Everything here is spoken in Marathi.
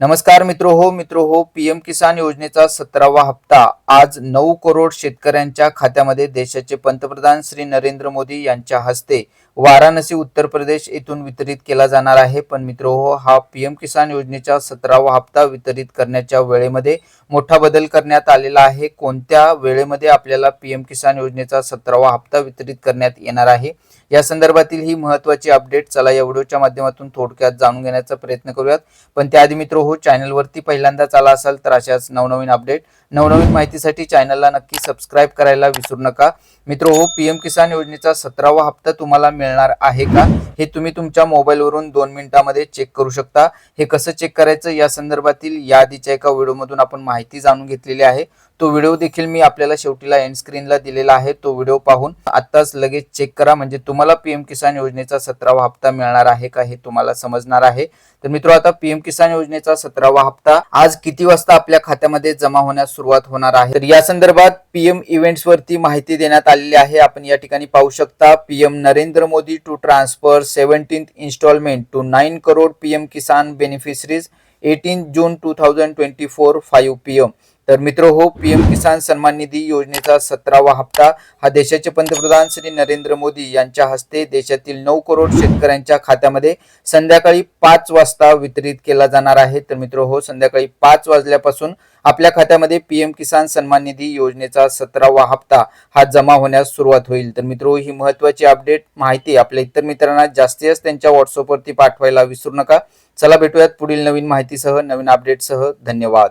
नमस्कार मित्रो हो मित्रो हो पीएम किसान योजनेचा सतरावा हप्ता. आज नऊ करोड शेतकऱ्यांच्या खात्यामध्ये देशाचे पंतप्रधान श्री नरेंद्र मोदी यांच्या हस्ते वाराणसी उत्तर प्रदेश येथून वितरित केला जाणार आहे. पण मित्रो हो हा पीएम किसान योजनेचा सतरावा हप्ता वितरित करण्याच्या वेळेमध्ये मोठा बदल करण्यात आलेला आहे. कोणत्या वेळेमध्ये आपल्याला पीएम किसान योजनेचा सतरावा हप्ता वितरित करण्यात येणार आहे? या संदर्भातील ही महत्वाची अपडेट चला या व्हिडिओच्या माध्यमातून थोडक्यात जाणून घेण्याचा प्रयत्न करूयात. पण त्याआधी मित्र हो, हो चॅनलवरती पहिल्यांदाच आला असाल तर अशाच नवनवीन अपडेट नवनवीन माहितीसाठी चॅनलला नक्की सबस्क्राईब करायला विसरू नका. मित्र हो पीएम किसान योजनेचा सतरावा हप्ता तुम्हाला मिळणार आहे का? हे तुम्ही तुमच्या मोबाईलवरून दोन मिनिटांमध्ये चेक करू शकता. हे कसं चेक करायचं? या संदर्भातील या आधीच्या एका व्हिडिओमधून आपण माहिती जाणून घेतलेली आहे. तो व्हिडिओ देखील मी आपल्याला शेवटीला एंड स्क्रीनला दिलेला आहे. तो व्हिडिओ पाहून आत्ताच लगेच चेक करा. म्हणजे तुम्हाला पीएम किसान योजनेचा सतरावा हप्ता मिळणार आहे का हे तुम्हाला समजणार आहे. तर मित्र आता पीएम किसान योजनेचा सतरावा हप्ता आज किती वाजता आपल्या खात्यामध्ये जमा होण्यास सुरुवात होणार आहे? तर या संदर्भात पीएम इव्हेंट्स वरती माहिती देण्यात आलेली आहे. आपण या ठिकाणी पाहू शकता PM Narendra Modi to transfer seventeen installment to nine crore PM Kisan beneficiaries eighteen June two thousand twenty four five PM तर मित्र हो पीएम किसान सन्मान निधी योजनेचा सतरावा हप्ता हा देशाचे पंतप्रधान श्री नरेंद्र मोदी यांच्या हस्ते देशातील नऊ करोड शेतकऱ्यांच्या खात्यामध्ये संध्याकाळी पाच वाजता वितरित केला जाणार आहे. तर मित्र हो संध्याकाळी पाच वाजल्यापासून आपल्या खात्यामध्ये पीएम किसान सन्मान निधी योजनेचा सतरावा हप्ता हा जमा होण्यास सुरुवात होईल. तर मित्र ही महत्वाची अपडेट माहिती आपल्या इतर मित्रांना जास्तीत जास्त त्यांच्या व्हॉट्सअपवरती पाठवायला विसरू नका. चला भेटूयात पुढील नवीन माहितीसह नवीन अपडेटसह. धन्यवाद.